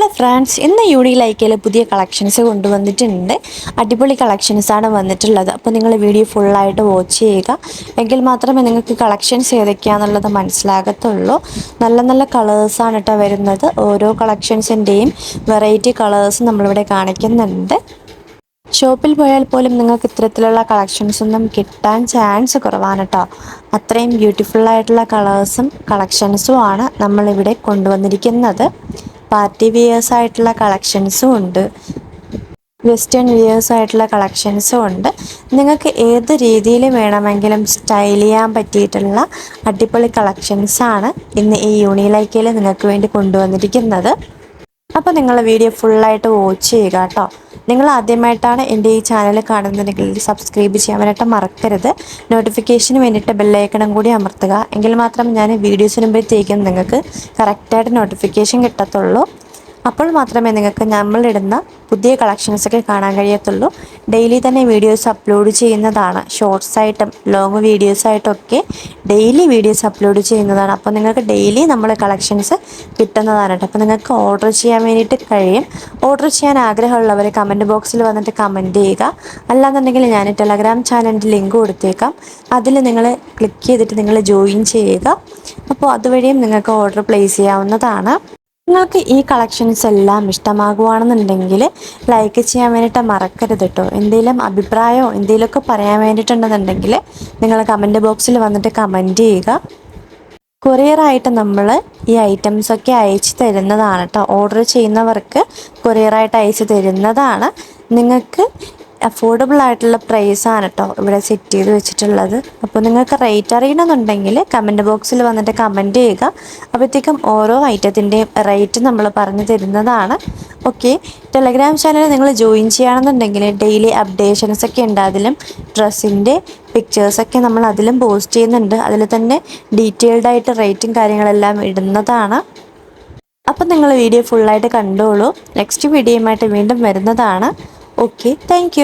Hello friends ഇന്ന് യൂണി ലൈക്കയിൽ പുതിയ കളക്ഷൻസ് കൊണ്ടുവന്നിട്ടുണ്ട്. അടിപൊളി കളക്ഷൻസ് ആണ് വന്നിട്ടുള്ളത്. അപ്പോൾ നിങ്ങൾ വീഡിയോ ഫുള്ളായിട്ട് വാച്ച് ചെയ്യുക. എങ്കിൽ മാത്രമേ നിങ്ങൾക്ക് കളക്ഷൻസ് ഏതൊക്കെയാണെന്നുള്ളത് മനസ്സിലാകത്തുള്ളൂ. നല്ല നല്ല കളേഴ്സാണ് കേട്ടോ വരുന്നത്. ഓരോ കളക്ഷൻസിന്റെയും വെറൈറ്റി കളേഴ്സ് നമ്മളിവിടെ കാണിക്കുന്നുണ്ട്. ഷോപ്പിൽ പോയാൽ പോലും നിങ്ങൾക്ക് ഇത്തരത്തിലുള്ള കളക്ഷൻസ് ഒന്നും കിട്ടാൻ ചാൻസ് കുറവാണ് കേട്ടോ അത്രയും ബ്യൂട്ടിഫുള്ളായിട്ടുള്ള കളേഴ്സും കളക്ഷൻസും ആണ് നമ്മളിവിടെ കൊണ്ടുവന്നിരിക്കുന്നത്. പാർട്ടി വിയേഴ്സ് ആയിട്ടുള്ള കളക്ഷൻസും ഉണ്ട്. വെസ്റ്റേൺ വിയേഴ്സ് ആയിട്ടുള്ള കളക്ഷൻസും ഉണ്ട്. നിങ്ങൾക്ക് ഏത് രീതിയിൽ വേണമെങ്കിലും സ്റ്റൈൽ ചെയ്യാൻ പറ്റിയിട്ടുള്ള അടിപൊളി കളക്ഷൻസാണ് ഇന്ന് ഈ യൂണിലൈക്കയിൽ നിങ്ങൾക്ക് വേണ്ടി കൊണ്ടുവന്നിരിക്കുന്നത്. അപ്പോൾ നിങ്ങൾ വീഡിയോ ഫുള്ളായിട്ട് വാച്ച് ചെയ്യുക കേട്ടോ. നിങ്ങൾ ആദ്യമായിട്ടാണ് എന്റെ ഈ ചാനൽ കാണുന്നുണ്ടെങ്കിൽ സബ്സ്ക്രൈബ് ചെയ്യാൻ വേണ്ടിയിട്ട് മറക്കരുത് നോട്ടിഫിക്കേഷന് വേണ്ടിയിട്ട് ബെല്ലൈക്കണം കൂടി അമർത്തുക. എങ്കിൽ മാത്രം ഞാൻ വീഡിയോസിന് മുമ്പത്തേക്കും നിങ്ങൾക്ക് കറക്റ്റായിട്ട് നോട്ടിഫിക്കേഷൻ കിട്ടത്തുള്ളൂ. അപ്പോൾ മാത്രമേ നിങ്ങൾക്ക് നമ്മളിടുന്ന പുതിയ കളക്ഷൻസൊക്കെ കാണാൻ കഴിയത്തുള്ളൂ. ഡെയിലി തന്നെ വീഡിയോസ് അപ്ലോഡ് ചെയ്യുന്നതാണ്. ഷോർട്സ് ആയിട്ടും ലോങ് വീഡിയോസ് ആയിട്ടൊക്കെ ഡെയിലി വീഡിയോസ് അപ്ലോഡ് ചെയ്യുന്നതാണ്. അപ്പോൾ നിങ്ങൾക്ക് ഡെയിലി നമ്മൾ കളക്ഷൻസ് കിട്ടുന്നതാണ് കേട്ടോ. അപ്പോൾ നിങ്ങൾക്ക് ഓർഡർ ചെയ്യാൻ വേണ്ടിയിട്ട് കഴിയും. ഓർഡർ ചെയ്യാൻ ആഗ്രഹമുള്ളവർ കമന്റ് ബോക്സിൽ വന്നിട്ട് കമന്റ് ചെയ്യുക. അല്ലാന്നുണ്ടെങ്കിൽ ഞാൻ ടെലഗ്രാം ചാനലിന്റെ ലിങ്ക് കൊടുത്തേക്കാം. അതിൽ നിങ്ങൾ ക്ലിക്ക് ചെയ്തിട്ട് നിങ്ങൾ ജോയിൻ ചെയ്യുക. അപ്പോൾ അതുവഴിയും നിങ്ങൾക്ക് ഓർഡർ പ്ലേസ് ചെയ്യാവുന്നതാണ്. നിങ്ങൾക്ക് ഈ കളക്ഷൻസ് എല്ലാം ഇഷ്ടമാകുവാണെന്നുണ്ടെങ്കിൽ ലൈക്ക് ചെയ്യാൻ വേണ്ടിയിട്ട് മറക്കരുത് കേട്ടോ എന്തെങ്കിലും അഭിപ്രായമോ എന്തെങ്കിലുമൊക്കെ പറയാൻ വേണ്ടിയിട്ടുണ്ടെന്നുണ്ടെങ്കിൽ നിങ്ങൾ കമന്റ് ബോക്സിൽ വന്നിട്ട് കമന്റ് ചെയ്യുക. കൊറിയറായിട്ട് നമ്മൾ ഈ ഐറ്റംസൊക്കെ അയച്ചു തരുന്നതാണ് കേട്ടോ ഓർഡർ ചെയ്യുന്നവർക്ക് കൊറിയറായിട്ട് അയച്ചു തരുന്നതാണ്. നിങ്ങൾക്ക് അഫോർഡബിൾ ആയിട്ടുള്ള പ്രൈസ് ആണ് കേട്ടോ ഇവിടെ സെറ്റ് ചെയ്ത് വെച്ചിട്ടുള്ളത്. അപ്പോൾ നിങ്ങൾക്ക് റേറ്റ് അറിയണമെന്നുണ്ടെങ്കിൽ കമന്റ് ബോക്സിൽ വന്നിട്ട് കമന്റ് ചെയ്യുക. അപ്പോഴത്തേക്കും ഓരോ ഐറ്റത്തിന്റെയും റേറ്റ് നമ്മൾ പറഞ്ഞു തരുന്നതാണ്. ഓക്കെ ടെലഗ്രാം ചാനൽ നിങ്ങൾ ജോയിൻ ചെയ്യുകയാണെന്നുണ്ടെങ്കിൽ ഡെയിലി അപ്ഡേഷൻസ് ഒക്കെ ഉണ്ട് അതിലും. ഡ്രസ്സിന്റെ പിക്ചേഴ്സൊക്കെ നമ്മൾ അതിലും പോസ്റ്റ് ചെയ്യുന്നുണ്ട്. അതിൽ തന്നെ ഡീറ്റെയിൽഡ് ആയിട്ട് റേറ്റും കാര്യങ്ങളെല്ലാം ഇടുന്നതാണ്. അപ്പം നിങ്ങൾ വീഡിയോ ഫുള്ളായിട്ട് കണ്ടോളൂ. നെക്സ്റ്റ് വീഡിയോയുമായിട്ട് വീണ്ടും വരുന്നതാണ്. Okay thank